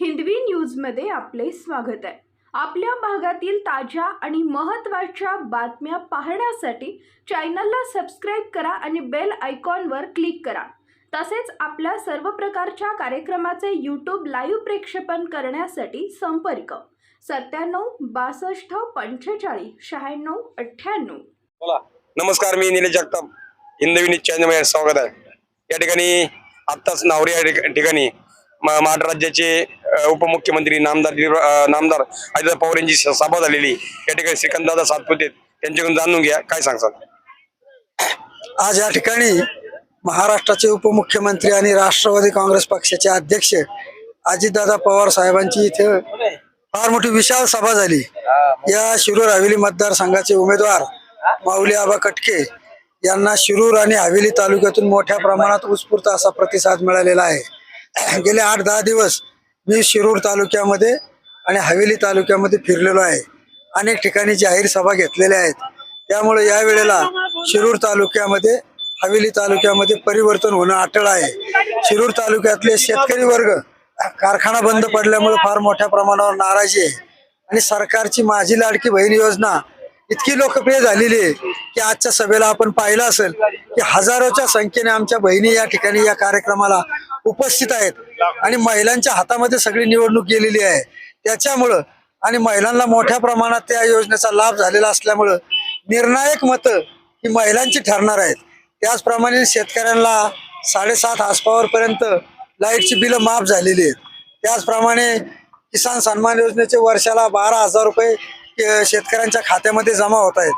हिंदवी न्यूजमध्ये आपले स्वागत आहे. आपल्या भागातील ताज्या आणि महत्त्वाच्या बातम्या पाहण्यासाठी चॅनलला सबस्क्राईब करा आणि बेल आयकॉनवर क्लिक करा. तसेच आपल्या सर्व प्रकारच्या कार्यक्रमाचे यूट्यूब लाईव्ह प्रेक्षेपण करण्यासाठी संपर्क. सत्त्याण्णव बासष्ट पंचेचाळीस शहाण्णव अठ्ठ्याण्णव. बोला. नमस्कार मी निलेश जगताप. हिंदवी न्यूज चॅनलमध्ये स्वागत आहे. या ठिकाणी आत्ताच नावरी या ठिकाणी महाराष्ट्र राज्याचे उपमुख्यमंत्री नामदार नामदार अजित पवार यांची सभा झालेली या ठिकाणी श्रीकांतदादा सातपुते त्यांच्याकडून जाणून घ्या. काय सांगतात आज या ठिकाणी महाराष्ट्राचे उपमुख्यमंत्री आणि राष्ट्रवादी काँग्रेस पक्षाचे अध्यक्ष अजितदादा पवार साहेबांची इथे फार मोठी विशाल सभा झाली. या शिरूर हवेली मतदारसंघाचे उमेदवार माऊली आबा कटके यांना शिरूर आणि हवेली तालुक्यातून मोठ्या प्रमाणात उत्स्फूर्त असा प्रतिसाद मिळालेला आहे. गेले आठ दहा दिवस मी शिरूर तालुक्यामध्ये आणि हवेली तालुक्यामध्ये फिरलेलो आहे. अनेक ठिकाणी जाहीर सभा घेतलेल्या आहेत. त्यामुळे या वेळेला शिरूर तालुक्यामध्ये हवेली तालुक्यामध्ये परिवर्तन होणं अटळ आहे. शिरूर तालुक्यातले शेतकरी वर्ग कारखाना बंद पडल्यामुळे फार मोठ्या प्रमाणावर नाराजी आहे. आणि सरकारची माझी लाडकी बहीण योजना इतकी लोकप्रिय झालेली आहे की आजच्या सभेला आपण पाहिलं असेल की हजारोच्या संख्येने आमच्या बहिणी या ठिकाणी या कार्यक्रमाला उपस्थित आहेत. आणि महिलांच्या हातामध्ये सगळी निवडणूक गेलेली आहे. त्याच्यामुळं आणि महिलांना मोठ्या प्रमाणात त्या योजनेचा लाभ झालेला असल्यामुळं निर्णायक मतं ही महिलांची ठरणार आहेत. त्याचप्रमाणे शेतकऱ्यांना साडेसात हासपावरपर्यंत लाईटची बिलं माफ झालेली आहेत. त्याचप्रमाणे किसान सन्मान योजनेचे वर्षाला बारा हजार रुपये शेतकऱ्यांच्या खात्यामध्ये जमा होत आहेत.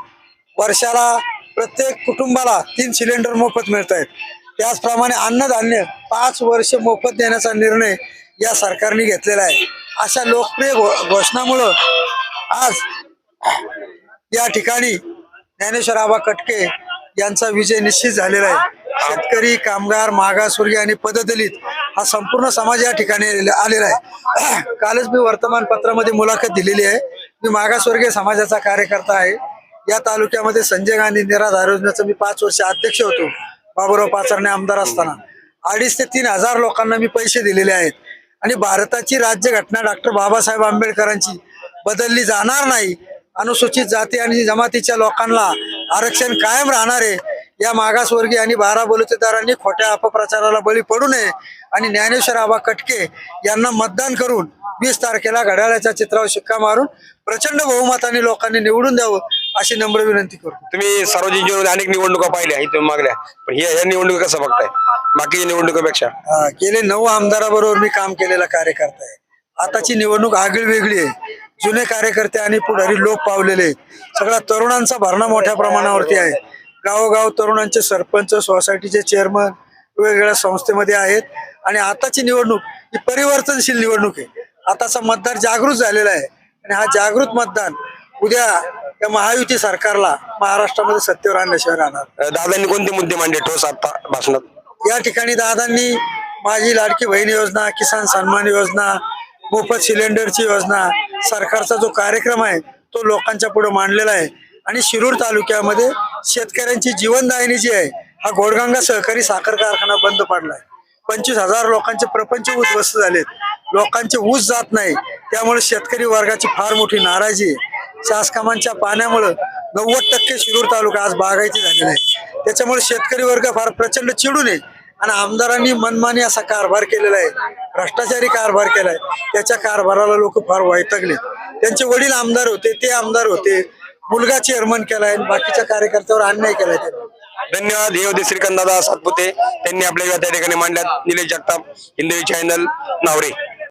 वर्षाला प्रत्येक कुटुंबाला तीन सिलेंडर मोफत मिळत आहेत. त्याचप्रमाणे अन्नधान्य पाच वर्ष मोफत देण्याचा निर्णय या सरकारने घेतलेला आहे. अशा लोकप्रिय घोषणामुळं घोषणामुळं आज या ठिकाणी ज्ञानेश्वर आबा कटके यांचा विजय निश्चित झालेला आहे. शेतकरी कामगार मागासवर्गीय आणि पददलित हा संपूर्ण समाज या ठिकाणी आलेला आहे. कालच मी वर्तमानपत्रामध्ये मुलाखत दिलेली आहे. मी मागासवर्गीय समाजाचा कार्यकर्ता आहे. या तालुक्यामध्ये संजय गांधी निराधार योजनेचं मी पाच वर्ष अध्यक्ष होतो. बाबुराव पाचरणे आमदार असताना. अडीच ते तीन हजार लोकांना मी पैसे दिलेले आहेत. आणि भारताची राज्यघटना डॉक्टर बाबासाहेब आंबेडकरांची बदलली जाणार नाही. अनुसूचित जाती आणि जमातीच्या लोकांना आरक्षण कायम राहणार आहे. या मागासवर्गीय आणि बारा बलुतेदारांनी खोट्या अपप्रचाराला बळी पडू नये आणि ज्ञानेश्वर आबा कटके यांना मतदान करून वीस तारखेला घड्याळाच्या चित्रावर शिक्का मारून प्रचंड बहुमताने लोकांनी निवडून द्यावं. अशी नम्र विनंती करतो. तुम्ही सार्वजनिक जीवनात अनेक निवडणुका पाहिल्या इथून मागल्या. पण ह्या ह्या निवडणुका कसं बघताय? बाकीच्या निवडणुकापेक्षा? हा, गेले नऊ आमदाराबरोबर मी काम केलेला कार्यकर्ता आहे. आताची निवडणूक आगळी वेगळी आहे. जुने कार्यकर्ते आणि पुढारी लोक पावलेले आहेत. सगळा तरुणांचा भरणा मोठ्या प्रमाणावरती आहे. गावोगाव तरुणांचे सरपंच सोसायटीचे चेअरमन वेगवेगळ्या संस्थेमध्ये आहेत. आणि आताची निवडणूक ही परिवर्तनशील निवडणूक आहे. आताचा मतदार जागृत झालेला आहे. आणि हा जागृत मतदान उद्या या महायुती सरकारला महाराष्ट्रामध्ये सत्तेवर आणल्याशिवाय राहणार. दादांनी कोणते मुद्दे मांडले? ठोस आता भाषणात. या ठिकाणी दादांनी माझी लाडकी बहीण योजना किसान सन्मान योजना मोफत सिलेंडरची योजना सरकारचा जो कार्यक्रम आहे तो लोकांच्या पुढे मांडलेला आहे. आणि शिरूर तालुक्यामध्ये शेतकऱ्यांची जीवनदायिनी जी आहे हा घोडगंगा सहकारी साखर कारखाना बंद पडलाय. पंचवीस हजार लोकांचे प्रपंच उद्ध्वस्त झालेत. लोकांचे ऊस जात नाही. त्यामुळे शेतकरी वर्गाची फार मोठी नाराजी आहे. शासकामांच्या पाण्यामुळं नव्वद टक्के शिरूर तालुका आज बागायती झालेला आहे. त्याच्यामुळे शेतकरी वर्ग फार प्रचंड चिडून आहे आणि आमदारांनी मनमानी असा कारभार केलेला आहे. भ्रष्टाचारी कारभार केलाय. त्याच्या कारभाराला लोक फार वैतागले. त्यांचे वडील आमदार होते ते आमदार होते. मुलगा चेअरमन केलाय आणि बाकीच्या कार्यकर्त्यावर अन्याय केलाय धन्यवाद. हे होते श्रीकांत दादा सातपुते. त्यांनी आपल्या त्या ठिकाणी मांडल्यात. निलेश जगताप हिंदवी चॅनल नावरे.